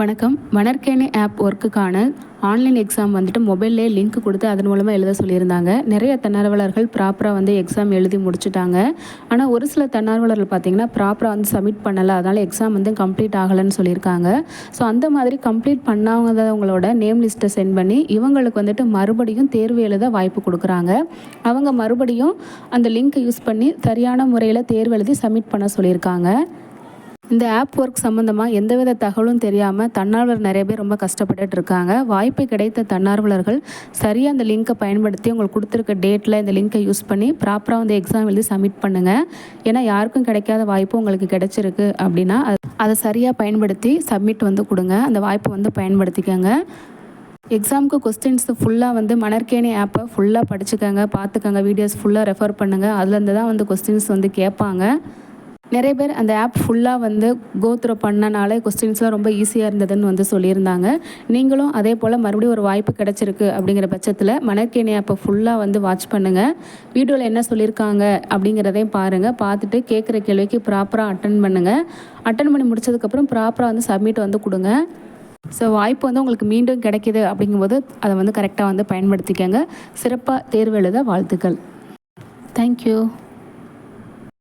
வணக்கம். வனர்கேனி ஆப் ஒர்க்குக்கான ஆன்லைன் எக்ஸாம் வந்துட்டு மொபைல்லே லிங்க் கொடுத்து அதன் மூலமாக எழுத சொல்லியிருந்தாங்க. நிறைய தன்னார்வலர்கள் ப்ராப்பராக வந்து எக்ஸாம் எழுதி முடிச்சுட்டாங்க. ஆனால் ஒரு சில தன்னார்வலர்கள் பார்த்திங்கன்னா ப்ராப்பராக வந்து சப்மிட் பண்ணலை. அதனால் எக்ஸாம் வந்து கம்ப்ளீட் ஆகலைன்னு சொல்லியிருக்காங்க. ஸோ அந்த மாதிரி கம்ப்ளீட் பண்ணாதவங்களோட நேம் லிஸ்ட்டை சென்ட் பண்ணி இவங்களுக்கு வந்துட்டு மறுபடியும் தேர்வு எழுத வாய்ப்பு கொடுக்குறாங்க. அவங்க மறுபடியும் அந்த லிங்க்கை யூஸ் பண்ணி சரியான முறையில் தேர்வு எழுதி சப்மிட் பண்ண சொல்லியிருக்காங்க. இந்த ஆப் ஒர்க் சம்மந்தமாக எந்தவித தகவலும் தெரியாமல் தன்னார்வலர் நிறைய பேர் ரொம்ப கஷ்டப்பட்டுட்டு இருக்காங்க வாய்ப்பு கிடைத்த தன்னார்வலர்கள் சரியாக அந்த லிங்க்கை பயன்படுத்தி உங்களுக்கு கொடுத்துருக்க டேட்டில் இந்த லிங்க்கை யூஸ் பண்ணி ப்ராப்பராக வந்து எக்ஸாம் எழுதி சப்மிட் பண்ணுங்கள் ஏன்னா யாருக்கும் கிடைக்காத வாய்ப்பு உங்களுக்கு கிடைச்சிருக்கு அப்படின்னா அது- அதை சரியாக பயன்படுத்தி சப்மிட் வந்து கொடுங்க. அந்த வாய்ப்பை வந்து பயன்படுத்திக்கோங்க. எக்ஸாமுக்கு கொஸ்டின்ஸ் ஃபுல்லாக வந்து மணற்கேணி ஆப்பை ஃபுல்லாக படிச்சுக்கோங்க பார்த்துக்கோங்க வீடியோஸ் ஃபுல்லாக ரெஃபர் பண்ணுங்கள் அதுலேருந்து தான் வந்து கொஸ்டின்ஸ் வந்து கேட்பாங்க. நிறைய பேர் அந்த ஆப் ஃபுல்லாக வந்து கோத்ரோ பண்ணனால கொஸ்டின்ஸ்லாம் ரொம்ப ஈஸியாக இருந்ததுன்னு வந்து சொல்லியிருந்தாங்க. நீங்களும் அதே போல் மறுபடியும் ஒரு வாய்ப்பு கிடைச்சிருக்கு அப்படிங்கிற பட்சத்தில் மணற்கேணி ஆப்பை ஃபுல்லாக வந்து வாட்ச் பண்ணுங்கள் வீடியோவில் என்ன சொல்லியிருக்காங்க அப்படிங்கிறதையும் பாருங்கள் பார்த்துட்டு கேட்குற கேள்விக்கு ப்ராப்பராக அட்டன் பண்ணுங்கள் அட்டன் பண்ணி முடிச்சதுக்கப்புறம் ப்ராப்பராக வந்து சப்மிட் வந்து கொடுங்க. ஸோ வாய்ப்பு வந்து உங்களுக்கு மீண்டும் கிடைக்கிது அப்படிங்கும்போது அதை வந்து கரெக்டாக வந்து பயன்படுத்திக்கங்க. சிறப்பாக தேர்வு எழுத வாழ்த்துக்கள். தேங்க்யூ